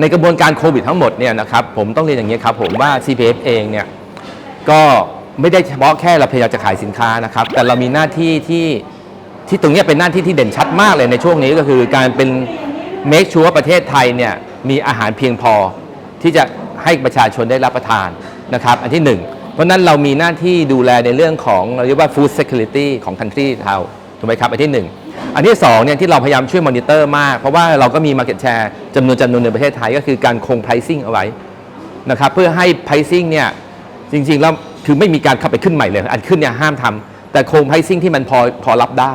ในกระบวนการโควิดทั้งหมดเนี่ยนะครับผมต้องเรียนอย่างนี้ครับผมว่า CPF เองเนี่ยก็ไม่ได้เฉพาะแค่เราพยายามจะขายสินค้านะครับ แต่เรามีหน้าที่ที่ที่ตรงนี้เป็นหน้าที่ที่เด่นชัดมากเลยในช่วงนี้ก็คือการเป็น make sure ว่าประเทศไทยเนี่ยมีอาหารเพียงพอที่จะให้ประชาชนได้รับประทานนะครับ อันที่หนึ่งเพราะฉะนั้นเรามีหน้าที่ดูแลในเรื่องของเราเรียกว่า food security ของ country เรา ถูกไหมครับอันที่หนึ่งอันที่สองเนี่ยที่เราพยายามช่วยมอนิเตอร์มาก เพราะว่าเราก็มี market share จำนวนจำนวนในประเทศไทยก็คือการคง pricing เอาไว้นะครับเพื่อให้ pricing เนี่ยจริงๆแล้วคือไม่มีการข้าไปขึ้นใหม่เลย อันขึ้นเนี่ยห้ามทำแต่คง pricing ที่มันพอพอรับได้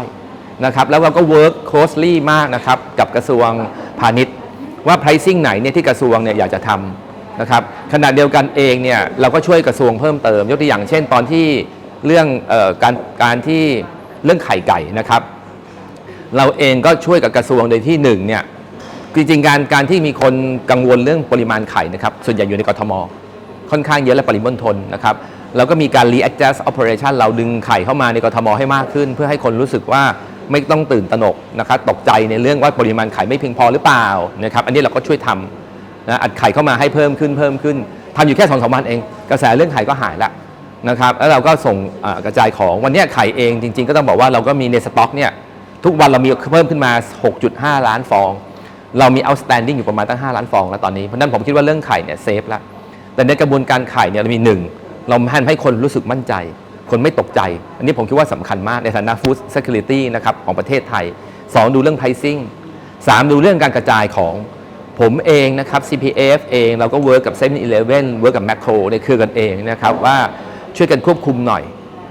นะครับแล้วเราก็ work closely มากนะครับกับกระทรวงพาณิชย์ ว่า pricing ไหนเนี่ยที่กระทรวงเนี่ยอยากจะทำนะครับขณะเดียวกันเองเนี่ยเราก็ช่วยกระทรวงเพิ่มเติม ยกตัวอย่างเช่น ตอนที่เรื่องออการการที่ เรื่องไข่ไก่นะครับ เราเองก็ช่วยกับกระทรวงโดยที่หนึ่งเนี่ยจริงๆการการที่มีคนกังวลเรื่องปริมาณไข่นะครับส่วนใหญ่อยู่ในกทม ค่อนข้างเยอะและปริมณฑลนะครับเราก็มีการ readjust operation เราดึงไข่เข้ามาในกทมให้มากขึ้น เพื่อให้คนรู้สึกว่าไม่ต้องตื่นตระหนกนะครับตกใจในเรื่องว่าปริมาณไข่ไม่เพียงพอหรือเปล่านะครับอันนี้เราก็ช่วยทำนะอัดไข่เข้ามาให้เพิ่มขึ้นเพิ่มขึ้นทำอยู่แค่สองสามวันเอง กระแสเรื่องไข่ก็หายละ นะครับแล้วเราก็ส่งกระจายของวันนี้ไข่เองจริง ๆ ก็ต้องบอกว่าเราก็มีในสต็อกเนี่ยทุกวันเรามีเพิ่มขึ้นมา 6.5 ล้านฟอง เรามี outstanding อยู่ประมาณตั้ง 5 ล้านฟองแล้วตอนนี้เพราะนั้นผมคิดว่าเรื่องไข่เนี่ยเซฟแล้วแต่ในกระบวนการไข่เนี่ยเรามีหนึ่งเราให้คนรู้สึกมั่นใจ คนไม่ตกใจ อันนี้ผมคิดว่าสำคัญมากในฐานะ food security นะครับของประเทศไทย 2 ดูเรื่อง pricing 3 ดูเรื่องการกระจายของผมเองนะครับ CPF เองเราก็เวิร์กกับ7 e เ e ่ e เวิร์กกับแมคโครในเครือกันเองนะครับว่า ช่วยกันควบคุมหน่อย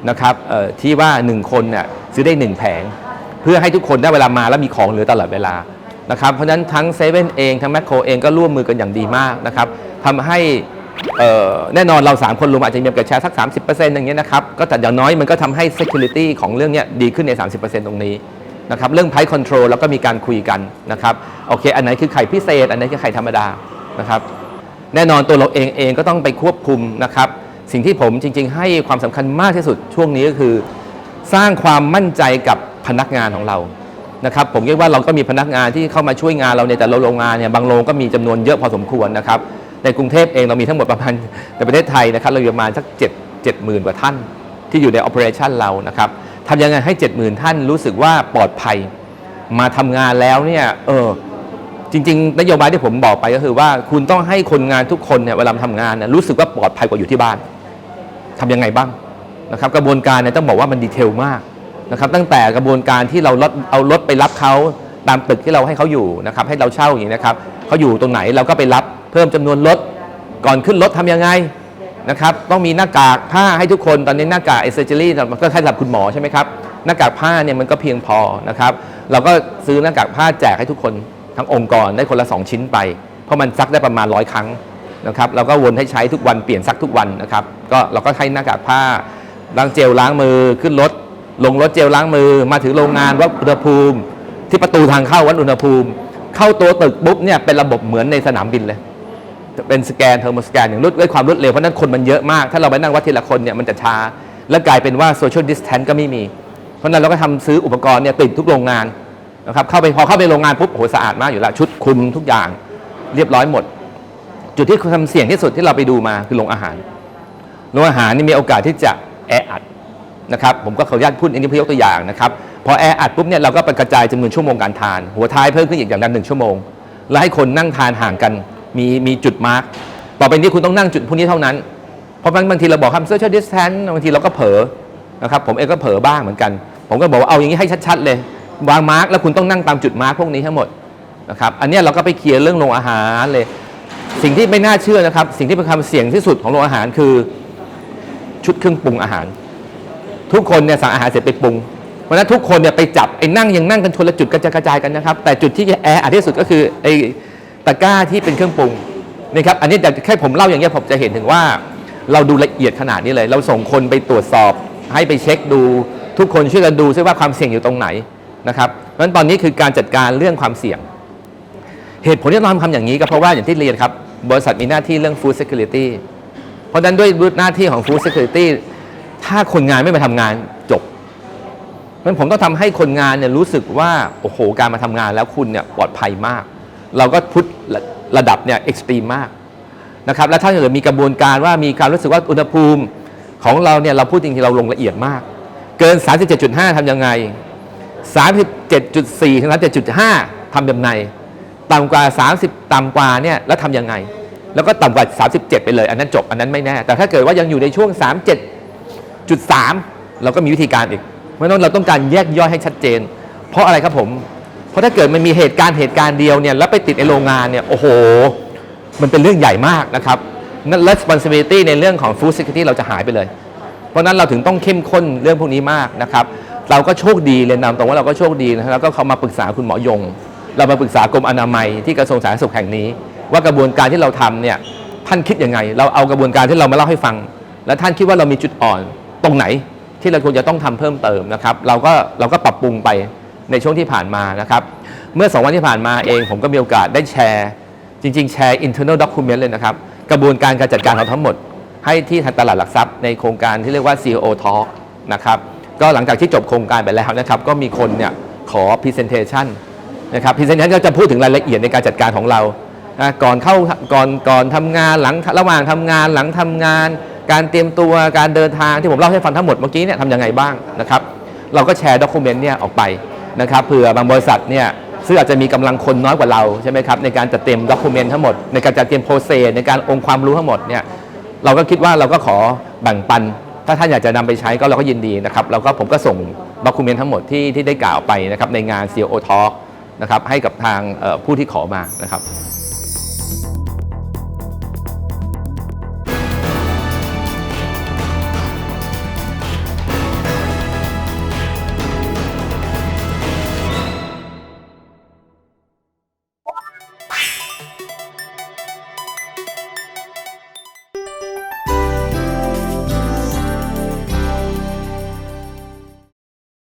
นะครับที่ว่า 1 คนเนี่ยซื้อได้ 1 แผง เพื่อให้ทุกคนได้เวลามาแล้วมีของเหลือตลอดเวลานะครับเพราะฉะนั้นทั้งเซเว่นเองทั้งแมคโครเองก็ร่วมมือกันอย่างดีมากนะครับทำให้แน่นอนเรา 3 คนรวมอาจจะมีกับแชร์สัก 30%อย่างเงี้ยนะครับก็แต่อย่างน้อยมันก็ทำให้ security ของเรื่องเนี้ยดีขึ้นใน 30%ตรงนี้นะครับเรื่อง price control แล้วก็มีการคุยกันนะครับโอเค อันไหนคือไข่พิเศษ อันไหนคือไข่ธรรมดานะครับแน่นอนตัวเราเองเองก็ต้องไปควบคุมนะครับ สิ่งที่ผมจริง ๆ ให้ความสำคัญมากที่สุดช่วงนี้ก็คือ สร้างความมั่นใจกับพนักงานของเรานะครับผมคิดว่าเราก็มีพนักงานที่เข้ามาช่วยงานเราในแต่ละโรงงานเนี่ยบางโรงก็มีจำนวนเยอะพอสมควรนะครับในกรุงเทพเองเรามีทั้งหมดประมาณในประเทศไทยนะครับเราอยู่ประมาณสัก7 7 0,000 กว่าท่าน ที่อยู่ใน operation เรานะครับทำยังไงให้ 70,000 ท่านรู้สึกว่าปลอดภัย มาทำงานแล้วเนี่ยเออจริง ๆ นโยบายที่ผมบอกไปก็คือว่าคุณต้องให้คนงานทุกคนเนี่ยเวลามาทำงานเนี่ยรู้สึกว่าปลอดภัยกว่าอยู่ที่บ้าน ทำยังไงบ้างนะครับกระบวนการเนี่ยต้องบอกว่ามันดีเทลมากนะครับตั้งแต่กระบวนการที่เราเอารถไปรับเขาตามตึกที่เราให้เขาอยู่นะครับให้เราเช่าอย่างนี้นะครับเขาอยู่ตรงไหนเราก็ไปรับเพิ่มจำนวนรถก่อนขึ้นรถทำยังไงนะครับต้องมีหน้ากากผ้าให้ทุกคนตอนนี้หน้ากากเอเซอร์เจอรี่มันก็ให้สำหรับคุณหมอใช่ไหมครับหน้ากากผ้าเนี่ยมันก็เพียงพอนะครับเราก็ซื้อหน้ากากผ้าแจกให้ทุกคนทั้งองค์กรได้คนละ 2 ชิ้นไป เพราะมันซักได้ประมาณร้อยครั้ง นะครับเราก็วนให้ใช้ทุกวันเปลี่ยนซักทุกวันนะครับก็เราก็ใช้หน้ากากผ้าล้างเจลล้างมือขึ้นรถ ลงรถเจลล้างมือ มาถึงโรงงานวัดอุณหภูมิ ที่ประตูทางเข้าวัดอุณหภูมิ เข้าตัวตึกปุ๊บเนี่ยเป็นระบบเหมือนในสนามบินเลย เป็นสแกนเทอร์โมสแกนอย่างรวดด้วยความรวดเร็วเพราะนั้นคนมันเยอะมาก ถ้าเราไปนั่งวัดทีละคนเนี่ยมันจะช้าและกลายเป็นว่าโซเชียลดิสแทนก็ไม่มี เพราะนั้นเราก็ทำซื้ออุปกรณ์เนี่ยติดทุกโรงงานนะครับเข้าไปพอเข้าไปโรงงานปุ๊บโหสะอาดมากอยู่แล้วชุดคุมทุกอย่างเรียบร้อยหมด จุดที่ความเสี่ยงที่สุดที่เราไปดูมาคือโรงอาหารโรงอาหารนี่มีโอกาสที่จะแออัดนะครับผมก็ขออนุญาตพูดอันนี้เพื่อยกตัวอย่างนะครับพอแออัดปุ๊บเนี่ยเราก็ไปกระจายจำนวนชั่วโมงการทาน หัวท้ายเพิ่มขึ้นอีกอย่างละหนึ่งชั่วโมง แล้วให้คนนั่งทานห่างกันมีมีจุดมาร์กต่อไปนี้คุณต้องนั่งจุดพวกนี้เท่านั้น เพราะบางบางทีเราบอกคำ social distance บางทีเราก็เผลอนะครับผมเองก็เผลอบ้างเหมือนกัน ผมก็บอกว่าเอาอย่างนี้ให้ชัดๆเลยวางมาร์กแล้วคุณต้องนั่งตามจุดมาร์กพวกนี้ทั้งหมดนะครับอันนี้เราก็ไปเคลียร์เรื่องโรงอาหารเลย สิ่งที่ไม่น่าเชื่อนะครับ สิ่งที่เป็นความเสี่ยงที่สุดของโรงอาหารคือ ชุดเครื่องปรุงอาหาร ทุกคนเนี่ยสั่งอาหารเสร็จไปปรุงเพราะนั้นทุกคนเนี่ยไปจับไอ้นั่งยังนั่งกันคนละจุดกระจายกันนะครับ แต่จุดที่แออัดที่สุดก็คือไอ้ตะกร้าที่เป็นเครื่องปรุงนะครับอันนี้แต่แค่ผมเล่าอย่างเงี้ยผมจะเห็นถึงว่า เราดูละเอียดขนาดนี้เลย เราส่งคนไปตรวจสอบ ให้ไปเช็คดู ทุกคนช่วยกันดูซิว่าความเสี่ยงอยู่ตรงไหนนะครับเพราะฉะนั้นตอนนี้คือการจัดการเรื่องความเสี่ยง เหตุผลที่เราทำอย่างนี้ก็เพราะว่าอย่างที่เรียนครับ บริษัทมีหน้าที่เรื่อง food security เพราะฉะนั้นด้วยหน้าที่ของ food security ถ้าคนงานไม่มาทำงานจบนั้นผมต้องทำให้คนงานเนี่ยรู้สึกว่า โอ้โห การมาทำงานแล้วคุณเนี่ยปลอดภัยมาก เราก็พุทระดับเนี่ยเอ็กซ์ตรีมมากนะครับแล้วถ้าเกิดมีกระบวนการว่ามีการรู้สึกว่าอุณหภูมิของเราเนี่ยเราพูดจริงๆเราลงละเอียดมาก เกิน 37.5ทำยังไง 37.4 ถึง 37.5 ทำยังไง ต่ำกว่า 30 ต่ำกว่าเนี่ยแล้วทำยังไง แล้วก็ต่ำกว่า 37 ไปเลย อันนั้นจบอันนั้นไม่แน่ แต่ถ้าเกิดว่ายังอยู่ในช่วง 37.3 เราก็มีวิธีการอีก เพราะนั้นเราต้องการแยกย่อยให้ชัดเจน เพราะอะไรครับผม เพราะถ้าเกิดมันมีเหตุการณ์เหตุการณ์เดียวเนี่ยแล้วไปติดในโรงงานเนี่ยโอ้โห มันเป็นเรื่องใหญ่มากนะครับนั่น responsibility ในเรื่องของ food security เราจะหายไปเลย เพราะนั้นเราถึงต้องเข้มข้นเรื่องพวกนี้มากนะครับ เราก็โชคดีเรียนนำตรงว่าเราก็โชคดีนะแล้วก็เขามาปรึกษาคุณหมอยง เรามาปรึกษากรมอนามัยที่กระทรวงสาธารณสุขแห่งนี้ ว่ากระบวนการที่เราทำเนี่ยท่านคิดยังไง เราเอากระบวนการที่เรามาเล่าให้ฟัง แล้วท่านคิดว่าเรามีจุดอ่อนตรงไหน ที่เราควรจะต้องทำเพิ่มเติมนะครับ เราก็เราก็ปรับปรุงไปในช่วงที่ผ่านมานะครับ เมื่อ 2 วันที่ผ่านมาเองผมก็มีโอกาสได้แชร์ จริง ๆ แชร์ internal document เลยนะครับ กระบวนการการจัดการของทั้งหมด ให้ที่ทางตลาดหลักทรัพย์ในโครงการที่เรียกว่า CEO Talk นะครับก็หลังจากที่จบโครงการไปแล้วนะครับ ก็มีคนเนี่ยขอ presentation นะครับ presentation ก็จะพูดถึงรายละเอียดในการจัดการของเรานะก่อนเข้าก่อนก่อนทำงานหลังระหว่างทำงานหลังทำงาน การเตรียมตัวการเดินทางที่ผมเล่าให้ฟังทั้งหมดเมื่อกี้เนี่ยทำยังไงบ้างนะครับเราก็แชร์ด็อกิเมนต์เนี่ยออกไปนะครับเผื่อบางบริษัทเนี่ยซึ่งอาจจะมีกำลังคนน้อยกว่าเราใช่ไหมครับในการจัดเตรียมด็อกิเมนต์ทั้งหมดในการจัดเตรียมโปรเซสในการองค์ความรู้ทั้งหมดเนี่ยเราก็คิดว่าเราก็ขอแบ่งปัน ถ้าท่านอยากจะนำไปใช้ก็เราก็ยินดีนะครับแล้วก็ผมก็ส่งด็อกิเมนต์ทั้งหมดที่ที่ได้กล่าวไปนะครับในงาน CEO Talk นะครับให้กับทางผู้ที่ขอมานะครับ